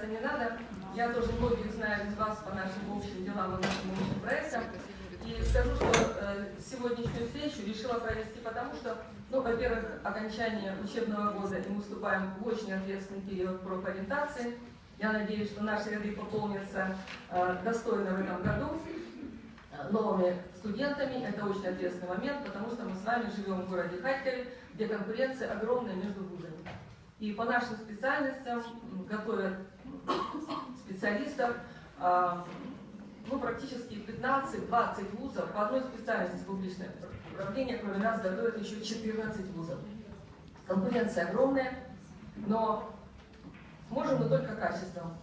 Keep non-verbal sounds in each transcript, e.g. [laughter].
представляться не надо. Я тоже многих знаю из вас по нашим общим делам и нашим общим проектам. И скажу, что э, сегодняшнюю встречу решила провести потому, что, ну, во-первых, окончание учебного года, и мы вступаем в очень ответственный период профориентации. Я надеюсь, что наши ряды пополнятся э, достойно в этом году новыми студентами. Это очень ответственный момент, потому что мы с вами живем в городе Харькове, где конкуренция огромная между вузами. И по нашим специальностям готовят специалистов, а, ну, практически 15-20 вузов по одной специальности публичное управление, кроме нас, готовят еще 14 вузов. Конкуренция огромная, но можем мы только качеством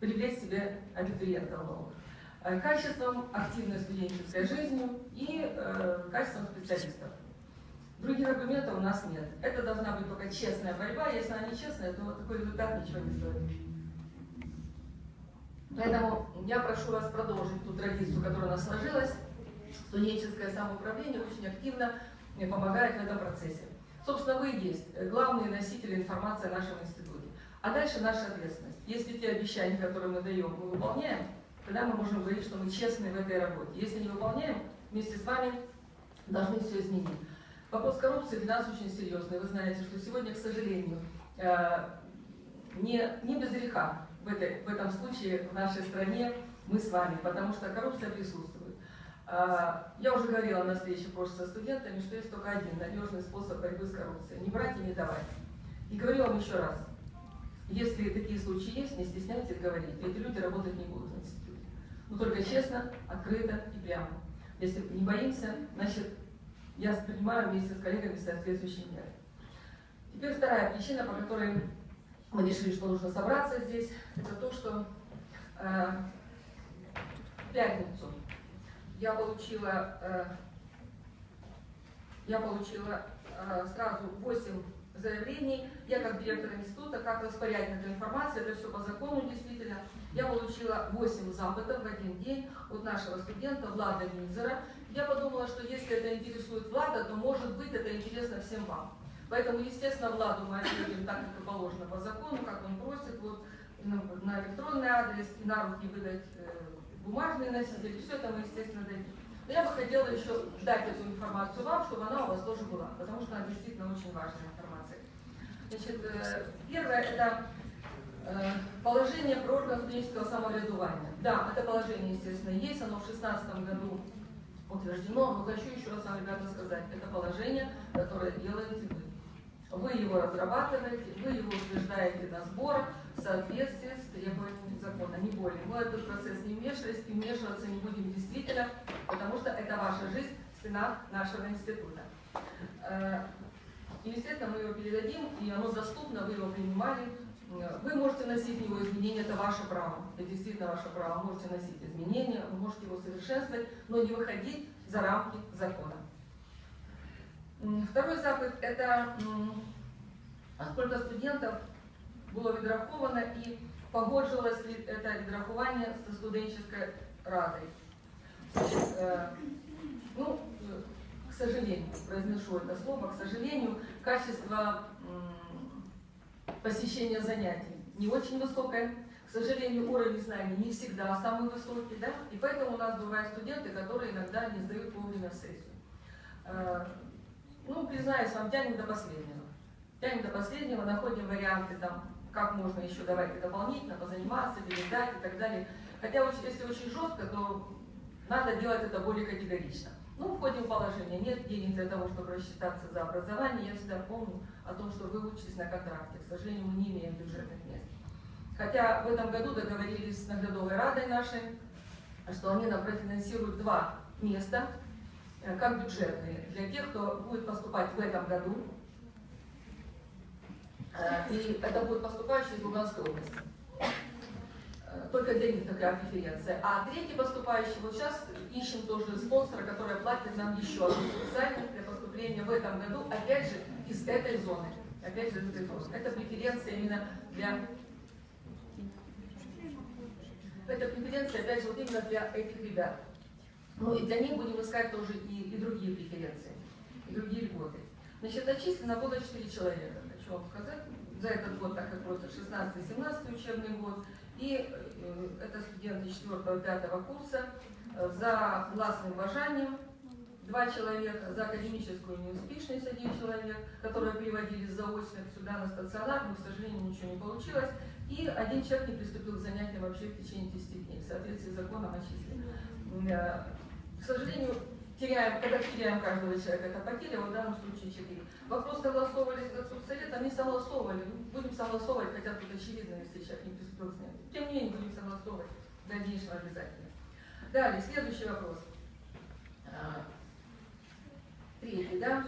привлечь себе абитуриентов новых. Э, Качеством активной студенческой жизнью и э, качеством специалистов. Других аргументов у нас нет. Это должна быть только честная борьба. Если она не честная, то такой результат ничего не стоит. Поэтому я прошу вас продолжить ту традицию, которая у нас сложилась. Студенческое самоуправление очень активно помогает в этом процессе. Собственно, вы и есть главные носители информации о нашем институте. А дальше наша ответственность. Если те обещания, которые мы даем, мы выполняем, тогда мы можем говорить, что мы честны в этой работе. Если не выполняем, вместе с вами должны все изменить. Вопрос коррупции для нас очень серьезный. Вы знаете, что сегодня, к сожалению, э, не, не без греха в, этой, в этом случае в нашей стране мы с вами, потому что коррупция присутствует. А, Я уже говорила на встрече прошлой со студентами, что есть только один надежный способ борьбы с коррупцией. Не брать и не давать. И говорю вам еще раз, если такие случаи есть, не стесняйтесь говорить. Эти люди работать не будут в институте. Но только честно, открыто и прямо. Если не боимся, значит, я принимаю вместе с коллегами соответствующие меры. Теперь вторая причина, по которой мы решили, что нужно собраться здесь, это то, что э, в пятницу я получила, э, я получила э, сразу 8 заявлений. Я как директор института, как распорядник этой информации, это все по закону действительно. Я получила 8 запытов в один день от нашего студента Влада Минзера. Я подумала, что если это интересует Влада, то может быть это интересно всем вам. Поэтому, естественно, Владу мы ответим так, как и положено по закону, как он просит, вот на, электронный адрес и на руки выдать э, бумажные носители. Все это мы, естественно, дадим. Но я бы хотела еще дать эту информацию вам, чтобы она у вас тоже была, потому что она действительно очень важная информация. Значит, э, первое это э, положение про орган студенческого самоврядування. Да, это положение, естественно, есть, оно в 2016 году утверждено, но хочу еще раз вам, ребята, сказать, это положение, которое делаете вы. Вы его разрабатываете, вы его утверждаете на сборах в соответствии с требованиями закона, не более. Мы этот процесс не вмешивались и вмешиваться не будем действительно, потому что это ваша жизнь в стенах нашего института. Э, И, естественно, мы его передадим, и оно доступно, вы его принимали. Э, Вы можете носить в него изменения, это ваше право. Это действительно ваше право. Можете носить изменения, вы можете его совершенствовать, но не выходить за рамки закона. М, Второй запит – это м, а сколько студентов було відраховано і погоджилось ли это відрахування со студенческой радой. Значит, э, ну, э, к сожалению, произношу это слово, к сожалению, качество м, посещения занятий не очень высокое. К сожалению, уровень знаний не всегда самый высокий, да? И поэтому у нас бывают студенты, которые иногда не сдают вовремя сессию. Э, Ну, признаюсь вам, тянем до последнего. Тянем до последнего, находим варианты, там, как можно еще давайте дополнительно позаниматься, передать и так далее. Хотя, если очень жестко, то надо делать это более категорично. Ну, входим в положение. Нет денег для того, чтобы рассчитаться за образование. Я всегда помню о том, что вы учитесь на контракте. К сожалению, мы не имеем бюджетных мест. Хотя в этом году договорились с наглядовой радой нашей, что они нам профинансируют два места, э, как бюджетные, для тех, кто будет поступать в этом году. Э, И это будут поступающие из Луганской области. Только для них такая преференция. А третий поступающий, вот сейчас ищем тоже спонсора, который платит нам еще одну специальность для поступления в этом году, опять же, из этой зоны. Опять же, из этой зоны. Это преференция именно для... Это преференция, опять же, вот именно для этих ребят. Ну и для них будем искать тоже и, и другие преференции, и другие льготы. Значит, отчислено было 4 человека, хочу вам сказать. за этот год, так как просто 16-17 учебный год. И э, это студенты 4-5 курса э, за классным уважением два человека, за академическую неуспешность один человек, которые приводили заочно сюда на стационар, но, к сожалению, ничего не получилось. И один человек не приступил к занятиям вообще в течение 10 дней, в соответствии с законом о числе. Э, к сожалению, теряем, когда теряем каждого человека, это потеря, в данном случае 4. Вопрос согласовывали с Советом, не согласовывали. Будем согласовывать, хотя тут очевидно, если человек не приступил к занятиям. Тем не менее, будем согласовывать в дальнейшем обязательно. Далее, следующий вопрос. А, третий, да?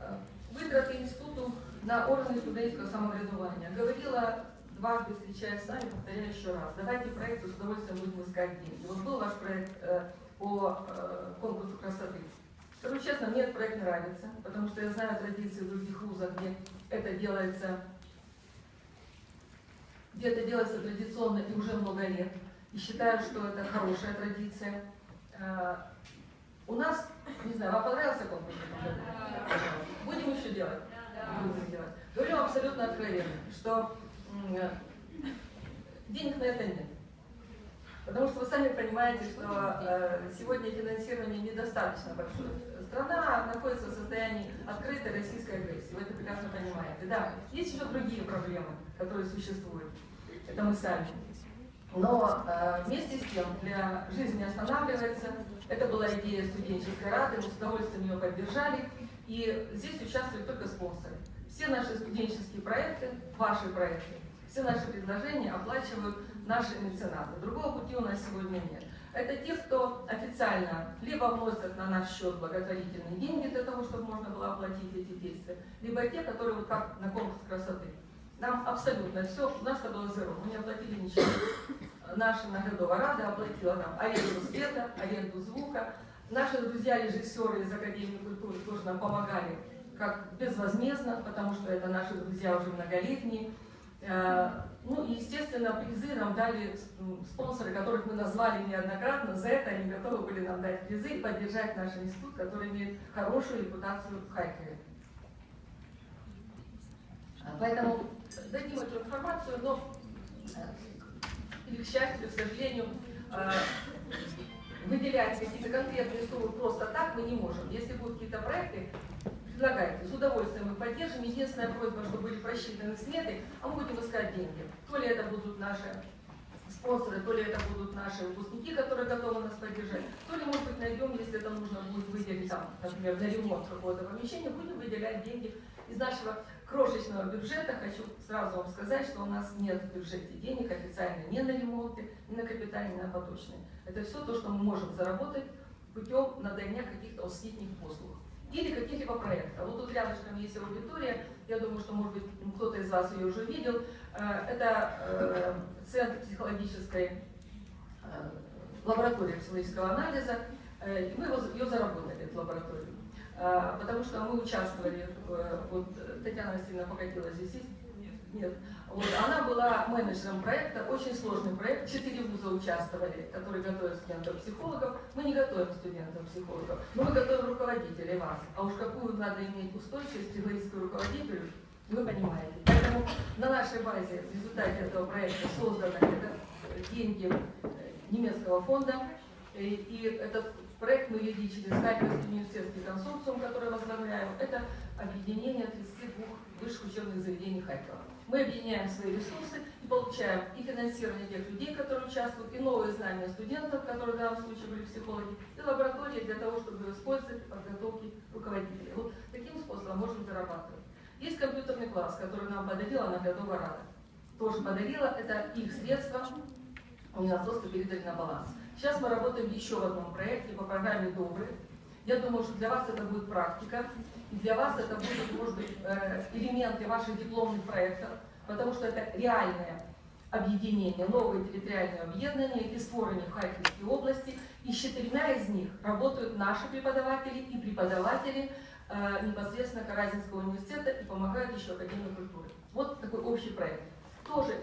А, вытраты институту на органы студенческого самообразования. Говорила дважды встречаясь с вами, повторяю еще раз. Давайте проект с удовольствием будем искать деньги. Вот был ваш проект э, по э, конкурсу красоты. Скажу честно, мне этот проект нравится, потому что я знаю традиции других вузах, где это делается, где это делается традиционно и уже много лет. И считаю, что это хорошая традиция. Э, у нас, не знаю, вам понравился конкурс? Будем еще делать? Будем делать. Говорю абсолютно откровенно, что денег на это нет. Потому что вы сами понимаете, что э, сегодня финансирование недостаточно большое. Страна находится в состоянии открытой российской агрессии. Вы это прекрасно понимаете. Да, есть еще другие проблемы, которые существуют. Это мы сами. Но э, вместе с тем для жизни останавливается. Это была идея студенческой рады, мы с удовольствием ее поддержали. И здесь участвуют только спонсоры. Все наши студенческие проекты, ваши проекты, все наши предложения оплачивают наши меценаты. Другого пути у нас сегодня нет. Это те, кто официально либо вносят на наш счет благотворительные деньги для того, чтобы можно было оплатить эти действия, либо те, которые вот как на конкурс красоты. Нам абсолютно все, у нас это было зеро, мы не оплатили ничего. Наша Наглядова Рада оплатила нам аренду света, аренду звука. Наши друзья-режиссеры из Академии культуры тоже нам помогали как безвозмездно, потому что это наши друзья уже многолетние. Э, ну и, естественно, призы нам дали спонсоры, которых мы назвали неоднократно. За это они готовы были нам дать призы и поддержать наш институт, который имеет хорошую репутацию в Харькове. А, поэтому дадим эту информацию, но, э, или к счастью, к сожалению, э, выделять какие-то конкретные суммы просто так мы не можем. Если будут какие-то проекты, предлагайте. С удовольствием мы поддержим. Единственная просьба, чтобы были просчитаны сметы, а мы будем искать деньги. То ли это будут наши спонсоры, то ли это будут наши выпускники, которые готовы нас поддержать, то ли, может быть, найдем, если это нужно будет выделить, там, например, на ремонт какого-то помещения, будем выделять деньги из нашего крошечного бюджета. Хочу сразу вам сказать, что у нас нет в бюджете денег официально ни на ремонты, ни на капитальные, ни на поточные. Это все то, что мы можем заработать путем надания каких-то осветных послуг или каких-либо проектов. Вот тут рядышком есть аудитория, я думаю, что, может быть, кто-то из вас ее уже видел. Э, это э, Центр психологической э, лаборатории психологического анализа. И мы ее заработали, эту лабораторию. Потому что мы участвовали, вот Татьяна Васильевна покатила здесь, есть? Нет. Вот, она была менеджером проекта, очень сложный проект. Четыре вуза участвовали, которые готовят студентов-психологов. Мы не готовим студентов-психологов, но мы готовим руководителей вас. А уж какую надо иметь устойчивость психологическую руководителю, вы понимаете. Поэтому на нашей базе в результате этого проекта созданы это деньги немецкого фонда. И, и этот проект мы вели через Харьковский университетский консорциум, который возглавляем. Это объединение 32 высших учебных заведений Харькова. Мы объединяем свои ресурсы и получаем и финансирование тех людей, которые участвуют, и новые знания студентов, которые в данном случае были психологи, и лаборатории для того, чтобы использовать подготовки руководителей. Вот таким способом можем зарабатывать. Есть компьютерный класс, который нам подарила Наглядова Рада. Тоже подарила, это их средства, у нас просто передали на баланс. Сейчас мы работаем еще в одном проекте по программе «Добрый». Я думаю, что для вас это будет практика. И для вас это будет, может быть, элементы ваших дипломных проектов, потому что это реальное объединение, новые территориальные объединения, эти створені в Харьковской области, и с четырьмя из них работают наши преподаватели и преподаватели э, непосредственно Каразинского университета и помогают еще Академии культуры. Вот такой общий проект. Тоже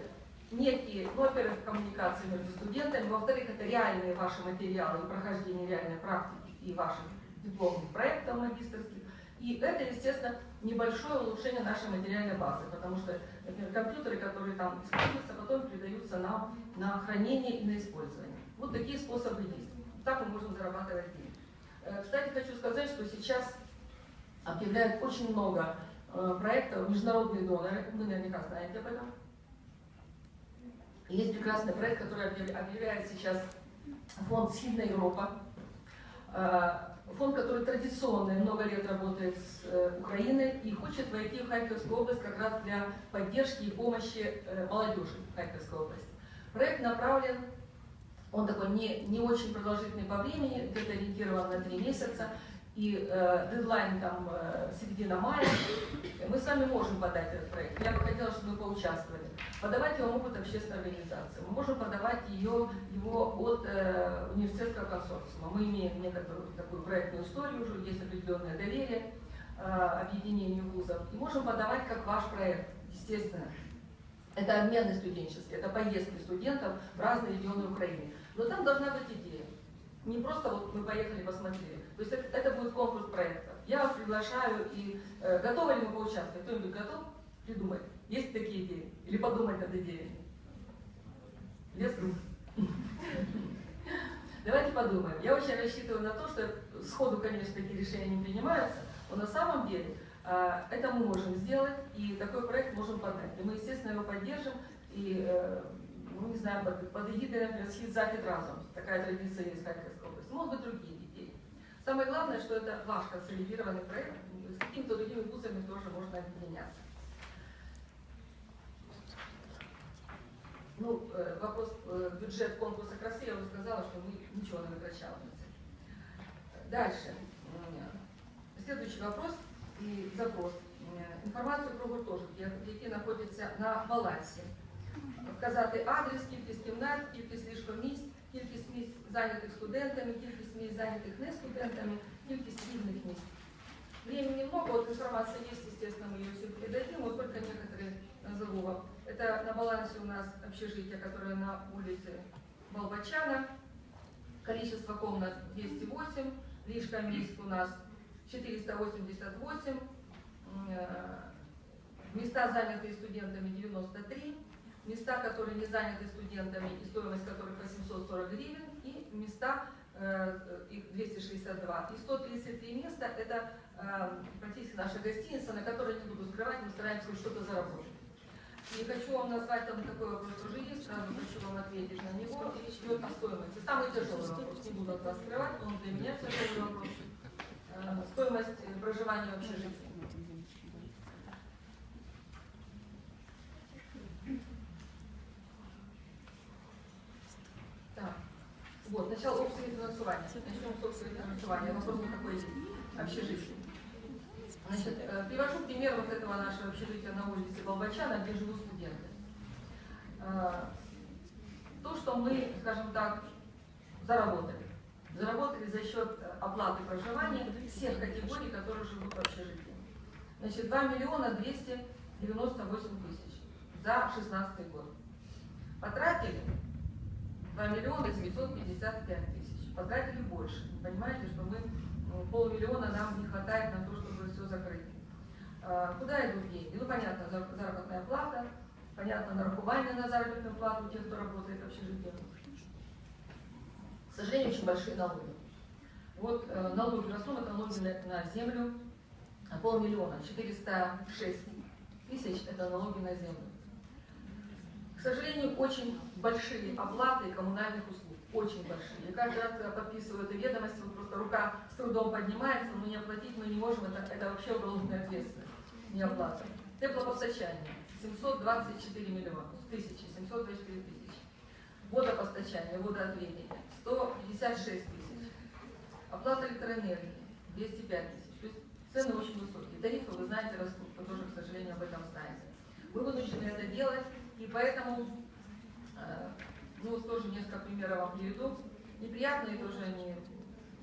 некие, ну, во-первых, коммуникации между студентами, во-вторых, это реальные ваши материалы и прохождение реальной практики и ваших дипломных проектов магистрских, и это, естественно, небольшое улучшение нашей материальной базы, потому что, например, компьютеры, которые там используются, потом передаются нам на хранение и на использование. Вот такие способы есть. Так мы можем зарабатывать деньги. Э, кстати, хочу сказать, что сейчас объявляют очень много э, проектов международные доноры, вы наверняка знаете об этом. Есть прекрасный проект, который объявляет сейчас фонд «Сильная Европа». Фонд, который традиционно много лет работает с э, Украиной и хочет войти в Харьковскую область как раз для поддержки и помощи э, молодежи Харьковской области. Проект направлен, он такой не, не очень продолжительный по времени, где-то ориентирован на три месяца, и э, дедлайн там э, середина мая, мы с вами можем подать этот проект. Я бы хотела, чтобы вы поучаствовали. Подавать его могут общественные организации. Мы можем подавать ее, его от э, университетского консорциума. Мы имеем некоторую такую проектную историю уже, есть определенное доверие э, объединению вузов. И можем подавать как ваш проект, естественно. Это обмены студенческие, это поездки студентов в разные регионы Украины. Но там должна быть идея. Не просто вот мы поехали, посмотрели. То есть это, это будет конкурс проектов. Я вас приглашаю и э, готовы ли мы поучаствовать? Кто-нибудь готов придумать? Есть такие идеи? Или подумать над идеями? Без рук. [laughs] Давайте подумаем. Я очень рассчитываю на то, что сходу, конечно, такие решения не принимаются, но на самом деле э, это мы можем сделать, и такой проект можем подать. И мы, естественно, его поддержим, и, э, ну, не знаю, под, под эгидой, например, «Схит Захид разум». Такая традиция есть в Харьковской области. Могут быть другие. Самое главное, что это ваш консолидированный проект, с какими-то другими вузами тоже можно объединяться. Ну, э, вопрос э, бюджет конкурса красы, я уже сказала, что мы ничего не вытрачали. Дальше. Следующий вопрос і запрос. Інформацію про гуртожитки, які знаходяться на балансі. Вказати адрес, кількість кімнат, кількість ліжкомісць, кількість місць зайнятих студентами, кількість місць зайнятих не студентами, кількість вільних місць. Времени много, вот информация есть, естественно, мы ее все передадим, вот только некоторые назову вам. Это на балансе у нас общежитие, которое на улице Балбачана. Количество комнат 208, лишка мест у нас 488, э, места, занятые студентами 93, места, которые не заняты студентами и стоимость которых 840 гривен, и места, э, их 262. И 133 места – это э, практически наша гостиница, на которой не буду скрывать, мы стараемся что-то заработать. Не хочу вам назвать, там такой вопрос уже есть, сразу хочу вам ответить на него. Речь идет о стоимости. Самый тяжелый вопрос, не буду от вас скрывать, он для меня тяжелый вопрос. Э, стоимость проживания в общежитии. Так. Вот, сначала общее финансование. Начнем с общего финансования. Вопрос такой общежитие. Значит, э, привожу пример вот этого нашего общежития на улице Балбачана, где живут студенты. Э, то, что мы, скажем так, заработали. Заработали за счет оплаты проживания всех категорий, которые живут в общежитии. Значит, 2 миллиона 298 тысяч за 16 год. Потратили 2 миллиона 755 тысяч. Потратили больше. Понимаете, что мы полмиллиона нам не хватает на то, чтобы все закрыть. А, куда идут деньги? Ну, понятно, заработная плата, понятно, нарахування на заработную плату тех, кто работает в общежитии. К сожалению, очень большие налоги. Вот э, налоги основном это налоги на, на землю, полмиллиона, 406 тысяч это налоги на землю. К сожалению, очень большие оплаты коммунальных услуг очень большие. Каждый раз, подписываю эту ведомость, вот просто рука с трудом поднимается, но не оплатить мы не можем, это, это вообще уголовная ответственность, не оплата. Теплопостачание 724 миллиона, тысячи, 724 тысячи. Водопостачание, водоотведение 156 тысяч. Оплата электроэнергии 205 тысяч. То есть цены очень высокие. Тарифы, вы знаете, растут, вы тоже, к сожалению, об этом знаете. Мы вынуждены это делать, и поэтому э, ну, тоже несколько примеров вам приведу. Неприятные тоже они,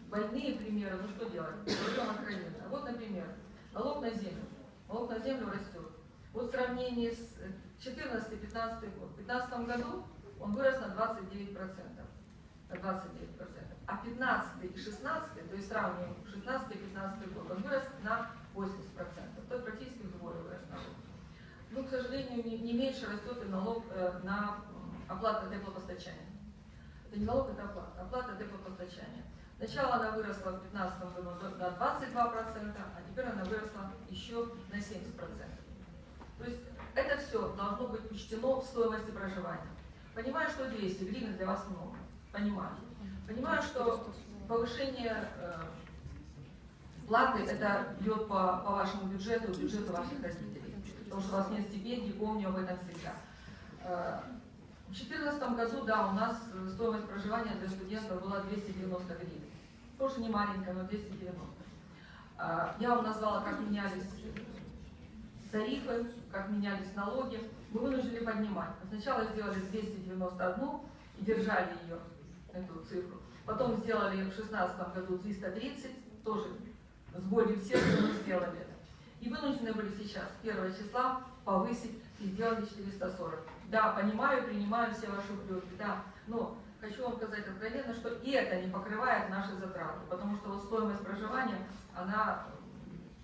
больные примеры, ну что делать? Пойдем откровенно. Вот, например, налог на землю. Налог на землю растет. Вот в сравнении с 14-15 год. В 2015 году он вырос на 29%. На 29%. А 15 и 16, то есть сравниваем 16 и 15 год, он вырос на 80%. То есть практически вдвое вырос налог. Ну, к сожалению, не, не меньше растет и налог э, на оплату теплопостачания. Это не налог, это оплата. Оплата теплопостачания. Сначала она выросла в 2015 году на 22%, а теперь она выросла еще на 70%. То есть это все должно быть учтено в стоимости проживания. Понимаю, что 200 гривен для вас много. Понимаю. Понимаю, что повышение э, платы это идет по, по вашему бюджету, бюджету ваших родителей. Потому что у вас нет стипендий, помню об этом всегда. Э, в 2014 году, да, у нас стоимость проживания для студентов была 290 гривен. Тоже не маленькая, но 290. Э, я вам назвала, как менялись тарифы, как менялись налоги, мы вынуждены поднимать. Сначала сделали 291 и держали ее, эту цифру. Потом сделали в 2016 году 330, тоже с болью в сердце мы сделали это. И вынуждены были сейчас, 1 числа, повысить и сделали 440. Да, понимаю, принимаю все ваши упреки, да, но хочу вам сказать откровенно, что и это не покрывает наши затраты, потому что вот стоимость проживания, она,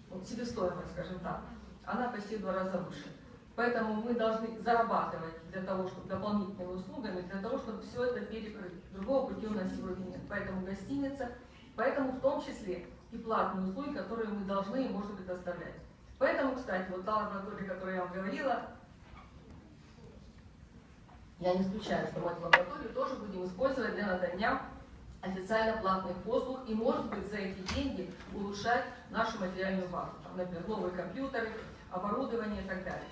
вот себестоимость, скажем так, она почти в два раза выше. Поэтому мы должны зарабатывать для того, чтобы дополнительными услугами, для того, чтобы все это перекрыть. Другого пути у нас сегодня нет. Поэтому гостиница, поэтому в том числе и платные услуги, которые мы должны и можем предоставлять. Поэтому, кстати, вот та лаборатория, о которой я вам говорила, я не исключаю, что мы эту лабораторию тоже будем использовать для надания официально платных послуг и, может быть, за эти деньги улучшать нашу материальную базу. Там, например, новые компьютеры, оборудование и так далее.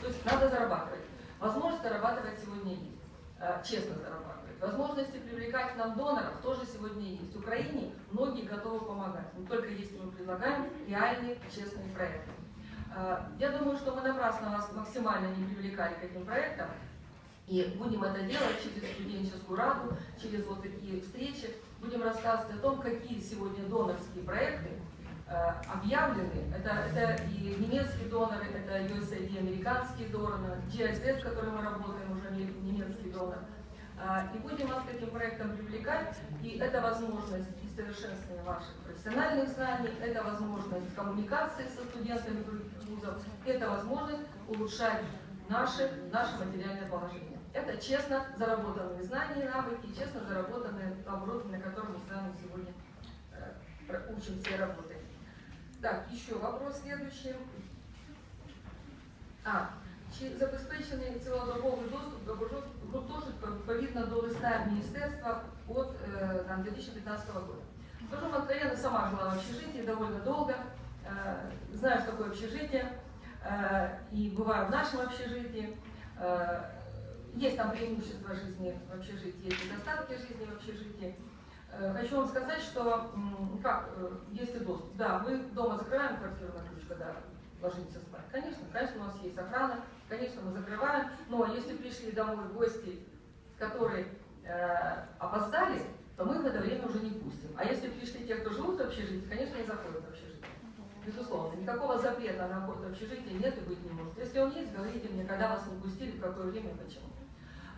То есть надо зарабатывать. Возможность зарабатывать сегодня есть. Э, честно зарабатывать. Возможности привлекать нам доноров тоже сегодня есть. В Украине многие готовы помогать. Но только если мы предлагаем реальные, честные проекты. Э, я думаю, что мы напрасно вас максимально не привлекали к этим проектам. И будем это делать через студенческую раду, через вот такие встречи. Будем рассказывать о том, какие сегодня донорские проекты Э, объявлены. Это, это и немецкие доноры, это USAID, американские доноры, GSS, с которым мы работаем, уже немецкий донор. Э, и будем вас к этим проектам привлекать, и это возможность и совершенствования ваших профессиональных знаний, это возможность коммуникации со студентами других вузов, это возможность улучшать наше, наше материальное положение. Это честно заработанные знания и навыки, честно заработанные оборудование, на котором мы с вами сегодня э, учимся и работаем. Так, еще вопрос следующий. А, чи забезпечений цілодобовий доступ до гуртожитку відповідно до листа Министерства от э, там, 2015 года. Скажу вам откровенно, сама жила в общежитии довольно долго, э, знаю, что такое общежитие, э, и бываю в нашем общежитии. Э, есть там преимущества жизни в общежитии, есть недостатки жизни в общежитии. Э, хочу вам сказать, что как, э, если доступ, да, мы дома закрываем квартиру на ключ, когда ложимся спать. Конечно, конечно, у нас есть охрана, конечно, мы закрываем, но если пришли домой гости, которые э, опоздали, то мы в это время уже не пустим. А если пришли те, кто живут в общежитии, конечно, не заходят в общежитие. Безусловно, никакого запрета на вход в общежитие нет и быть не может. Если он есть, говорите мне, когда вас не пустили, в какое время и почему.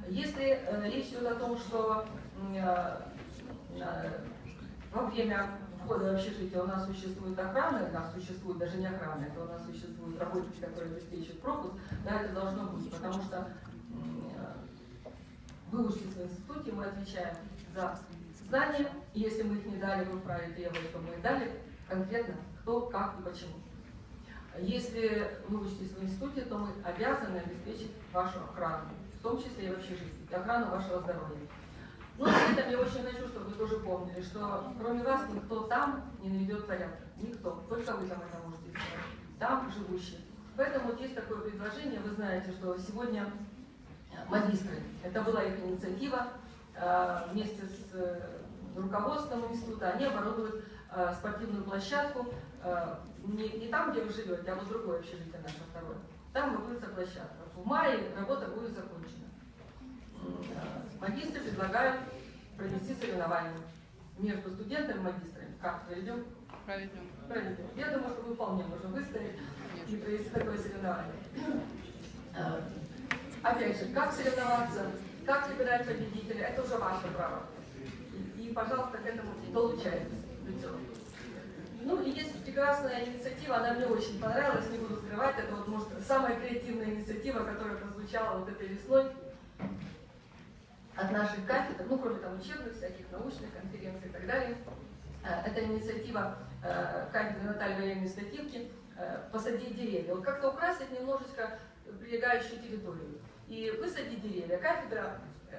Если э, речь идет о том, что э, во время входа в общежитие у нас существует охрана, у нас существует даже не охрана, это у нас существуют работники, которые обеспечивают пропуск, да, это должно быть, потому что выучились в институте, мы отвечаем за знания, и если мы их не дали, вы вправе требовать, то мы их дали конкретно кто, как и почему. Если вы учитесь в институте, то мы обязаны обеспечить вашу охрану, в том числе и в общежитии, охрану вашего здоровья. Ну, при этом я очень хочу, чтобы вы тоже помнили, что кроме вас никто там не наведет порядок. Никто. Только вы там это можете сделать. Там живущие. Поэтому вот есть такое предложение. Вы знаете, что сегодня э, магистры, это была их инициатива, э, вместе с э, руководством института, они оборудуют спортивную площадку не, не там, где вы живете, а вот другое общежитие наше второе. Там выкуется площадка. В мае работа будет закончена магистры предлагают провести соревнования между студентами и магистрами. Как, проведем? Проведем. Проведем. Я думаю, что мы вполне можем выстоять и провести такое соревнование. Э, опять же, как соревноваться, как выбирать победителя, это уже ваше право. И, пожалуйста, к этому долучайтесь. Ну и есть прекрасная инициатива, она мне очень понравилась, не буду скрывать, это вот может самая креативная инициатива, которая прозвучала вот этой весной от наших кафедр, ну кроме там учебных, всяких научных конференций и так далее. Э, Это инициатива э, кафедры Натальи Валерьевны Стативки э, «Посадить деревья». Вот как-то украсить немножечко прилегающую территорию и высадить деревья. Кафедра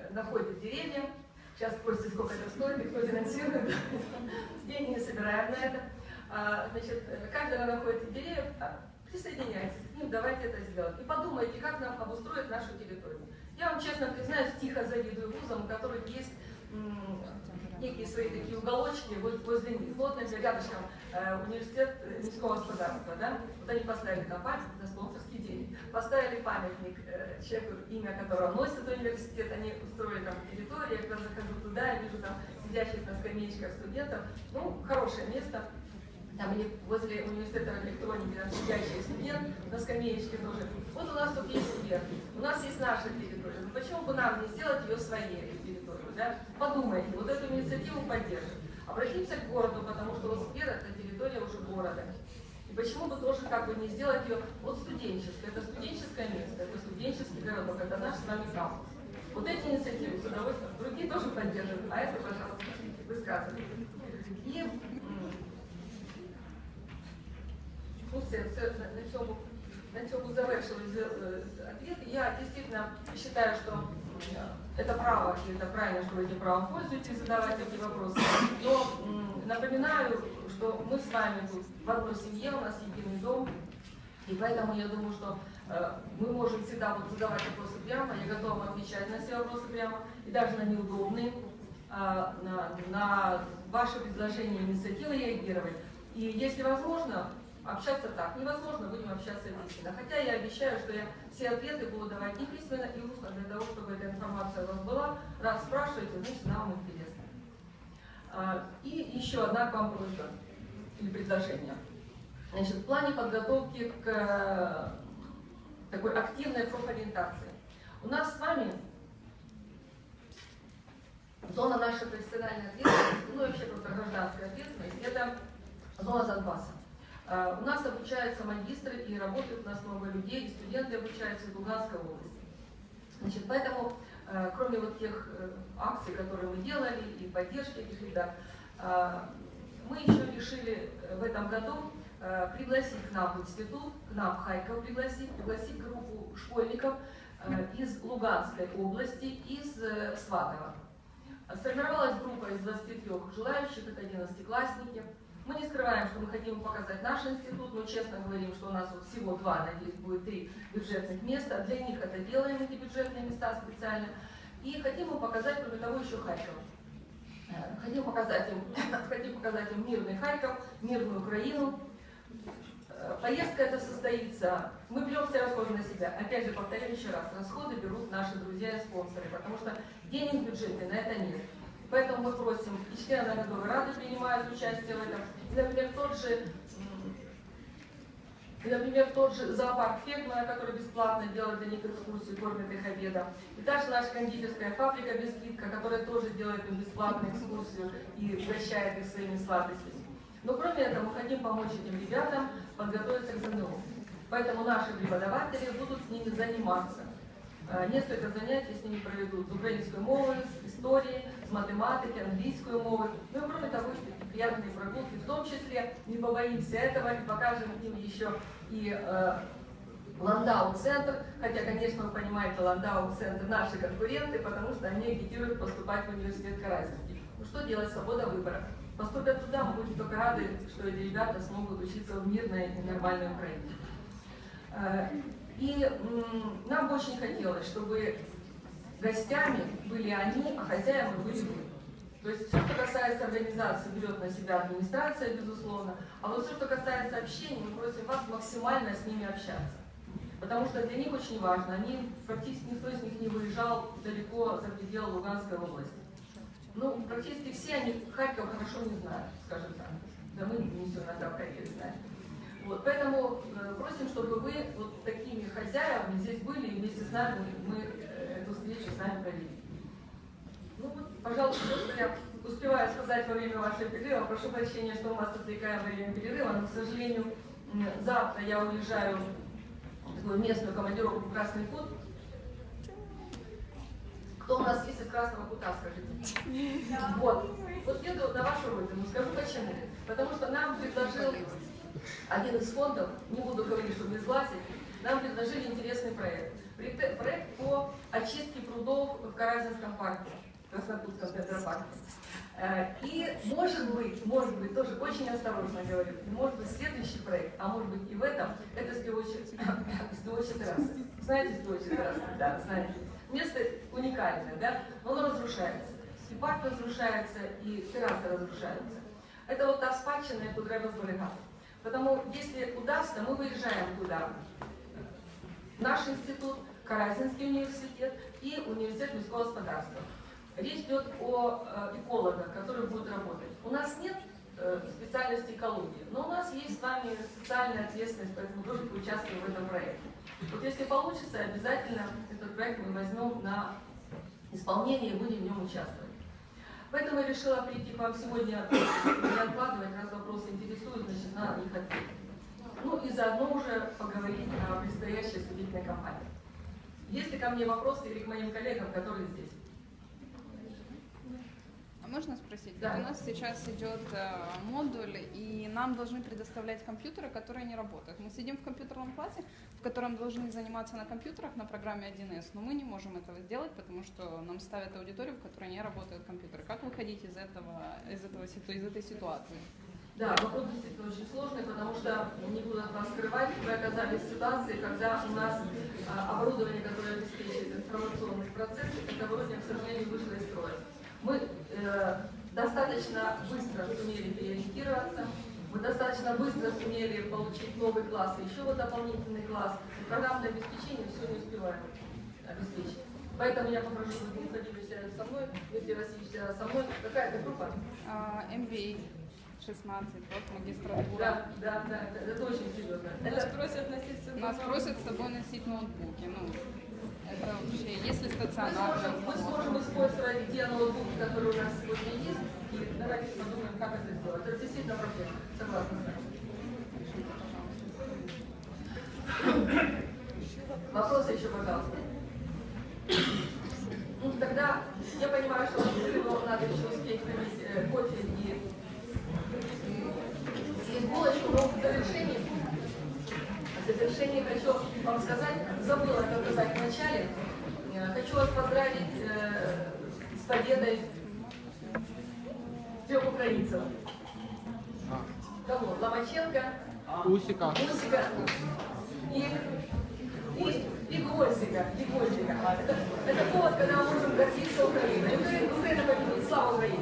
находит деревья, сейчас спросите, сколько это стоит и кто финансирует, [laughs] деньги не собираем на это. А, Значит, э, кафедра находит деревья, а, присоединяйтесь к ним, давайте это сделать. И подумайте, как нам обустроить нашу территорию. Я вам честно признаюсь, тихо завидую вузам, у которых есть некие свои такие уголочки вот возле них. Вот, например, рядышком э, университет э, морского господарства, да? Вот они поставили там памятник за спонсорские деньги, поставили памятник э, человеку, имя которого носит университет, они устроили там территорию, я когда захожу туда, я вижу там сидящих на скамеечках студентов, ну, хорошее место, там возле университета электроники, там сидящий студент на скамеечке тоже. Вот у нас тут есть сквер, у нас есть наша территория. Ну почему бы нам не сделать ее своей эту территорию? Да? Подумайте, вот эту инициативу поддержим. Обратимся к городу, потому что вот сквер это территория уже города. И почему бы тоже как бы не сделать ее вот студенческой? Это студенческое место, это студенческий городок, это наш с вами кампус. Вот эти инициативы с удовольствием, другие тоже поддерживают, а это, пожалуйста, высказывайте. И все, все, на, на цьому, на цьому завершились е, ответы. Я действительно считаю, что э, это право, и это правильно, что вы этим правом пользуетесь, задавать такие вопросы. Но напоминаю, что мы с вами тут в одной семье, у нас единый дом, и поэтому я думаю, что э, мы можем всегда вот задавать вопросы прямо, я готова отвечать на все вопросы прямо, и даже на неудобные, а, на, на ваши предложения, инициативы реагировать. И если возможно, общаться так. Невозможно, будем общаться письменно. Хотя я обещаю, что я все ответы буду давать и письменно, и устно, для того, чтобы эта информация у вас была. Раз спрашиваете, значит, нам интересно. А, И еще одна к вам просьба или предложение. Значит, в плане подготовки к э, такой активной профориентации. У нас с вами зона нашей профессиональной ответственности, ну и вообще просто гражданская ответственность, это зона Донбасса. Э, У нас обучаются магистры и работают у нас много людей, и студенты обучаются в Луганской области. Значит, поэтому, э, кроме вот тех э, акций, которые мы делали, и поддержки этих ребят, э, мы еще решили э, в этом году пригласить к нам в институт, к нам в Харьков пригласить, пригласить группу школьников из Луганской области, из э, Сватова. Сформировалась группа из 23 желающих, это 11-классники. Мы не скрываем, что мы хотим показать наш институт, но честно говорим, что у нас вот всего два, надеюсь, будет три бюджетных места. Для них это делаем, эти бюджетные места специально. И хотим им показать, кроме того, еще Харьков. Э, Хотим показать им, [laughs] хотим показать им мирный Харьков, мирную Украину. Э, Поездка эта состоится, мы берем все расходы на себя. Опять же, повторяю еще раз, расходы берут наши друзья и спонсоры, потому что денег в бюджете на это нет. Поэтому мы просим, и члены Народной Рады принимают участие в этом. И, например, тот же, и, например, тот же зоопарк Фегмана, который бесплатно делает для них экскурсию, кормит их обедом. И та же наша кондитерская фабрика Бисквитка, которая тоже делает им бесплатную экскурсию и угощает их своими сладостями. Но кроме этого мы хотим помочь этим ребятам подготовиться к ЗНО. Поэтому наши преподаватели будут с ними заниматься. Э, Несколько занятий с ними проведут з української мови, з історії, з математики, английскую мову. Ну и кроме того, еще приятные прогулки, в том числе, не побоимся этого и покажем им еще и э, Ландау-центр, хотя, конечно, вы понимаете, Ландау-центр наши конкуренты, потому что они агитируют поступать в университет Каразинский. Ну что делать, свобода выбора. Поступят туда, мы будем только рады, что эти ребята смогут учиться в мирной и нормальной Украине. и нам очень хотелось, чтобы гостями были они, а хозяевами были вы. То есть все, что касается организации, берет на себя администрация, безусловно, а вот все, что касается общения, мы просим вас максимально с ними общаться. Потому что для них очень важно, они практически никто из них не выезжал далеко за пределы Луганской области. Ну, практически все они Харьков хорошо не знают, скажем так. Да мы не все иногда Харькове знаем. Вот, поэтому э, просим, чтобы вы вот такими хозяевами здесь были и вместе с нами мы э, эту встречу с нами провели. Ну вот, пожалуй, все, что я успеваю сказать во время вашего перерыва. Прошу прощения, что мы вас отвлекаем во время перерыва, но, к сожалению, завтра я уезжаю в такую местную командировку в Красный Кут. Кто у нас есть из Красного Кута, скажите? [laughs] Вот. Вот еду на вашу родину. Скажу почему. Потому что нам предложил один из фондов, не буду говорить, чтобы не сглазить, нам предложили интересный проект. Проект по очистке прудов в Каразинском парке, Краснокутском Петропарке. Э, И может быть, может быть, тоже очень осторожно говорю, может быть следующий проект, а может быть и в этом, это сливочная терраса. [laughs] Знаете сливочную террасу? Да, знаете. Место уникальное, да, но оно разрушается. И парк разрушается, и терраса разрушается. Это вот та спадщина, яку треба зберігати. Потому если удастся, мы выезжаем туда. Наш институт, Каразинский университет и университет морского господарства. Речь идет о э, экологах, которые будут работать. У нас нет э, специальности экологии, но у нас есть с вами социальная ответственность, поэтому тоже поучаствуем в этом проекте. Вот если получится, обязательно этот проект мы возьмем на исполнение и будем в нем участвовать. Поэтому я решила прийти к вам сегодня не откладывать, раз вопросы интересуют, значит, на них ответить. Ну и заодно уже поговорить о предстоящей судебной кампании. Есть ли ко мне вопросы или к моим коллегам, которые здесь? А можно спросить? Да. Вот у нас сейчас идет э, модуль, и нам должны предоставлять компьютеры, которые не работают. Мы сидим в компьютерном классе, в котором должны заниматься на компьютерах на программе 1С, но мы не можем этого сделать, потому что нам ставят аудиторию, в которой не работают компьютеры. Как выходить из этого, из этого из этой ситуации? Да, вопрос действительно очень сложный, потому что, не буду от вас скрывать, мы оказались в ситуации, когда у нас а, оборудование, которое обеспечивает информационный процесс, это оборудование, к сожалению, вышло из строя. Мы э, достаточно быстро сумели переориентироваться, мы достаточно быстро сумели получить новый класс, и еще вот дополнительный класс. Программное обеспечение все не успеваем обеспечить. Поэтому я попрошу, чтобы вы Владимир сядет со мной, Дмитрий Васильевич сядет со мной. Какая это группа? А, MBA 16, вот магистратура. Да, да, да, это, это очень серьезно. Это, просят носить с собой Нас просят с собой носить ноутбуки. Ну, это вообще, если стационарно. сможем, мы сможем использовать те ноутбуки, которые у нас сегодня есть, и давайте подумаем, как это сделать. Это действительно проблема. Согласна с. Вопросы еще, пожалуйста. Ну, тогда я понимаю, что вам надо еще успеть выпить э, кофе и, и булочку, но в завершении, завершении хочу вам сказать, забыла это сказать в начале, Э, хочу вас поздравить э, с победой трех украинцев. Кого? Ломаченко, Усика. Усика и, и, и Гольсика. И Гольсика. Это, это повод, когда мы можем гордиться Украиной. Украина победит. Слава Украине!